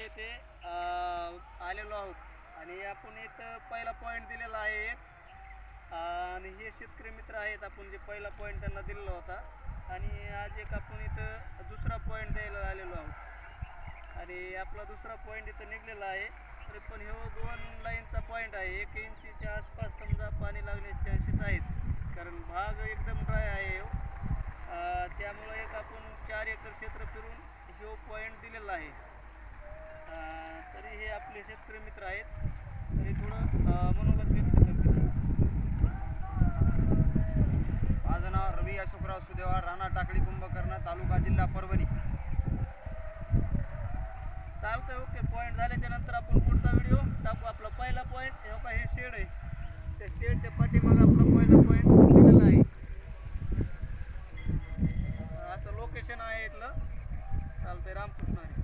येथे आलेलो आहोत. आणि आपण इथं पहिला पॉईंट दिलेला आहे एक. आणि हे शेतकरी मित्र आहेत आपण जे पहिला पॉईंट त्यांना दिलेला होता. आणि आज एक आपण इथं दुसरा पॉईंट द्यायला आलेलो आहोत. आणि आपला दुसरा पॉईंट इथं निघलेला आहे. तरी पण हे दोन लाईनचा पॉईंट आहे. एक इंचीच्या आसपास समजा पाणी लागण्याचे चान्सेस आहेत. कारण भाग एकदम ड्राय आहे ह्यो. त्यामुळं एक आपण चार एकर क्षेत्र फिरून ह्यो पॉईंट दिलेला आहे. तरी हे आपले शेतकरी मित्र आहेत. तरी थोडं मनोगत व्यक्त करते माझं नाव रवी अशोकराव सुदेवा राणा टाकळी कुंभकर्ण तालुका जिल्हा परभणी. चालतंय ओके. पॉईंट झाले त्यानंतर आपण पुढचा व्हिडिओ टाकू. आपला पहिला पॉईंट हे का हे शेड आहे. त्या शेडच्या पाठीमागं आपला पहिला पॉईंट दिलेला आहे. असं लोकेशन आहे इथलं. चालतंय रामकृष्ण आहे.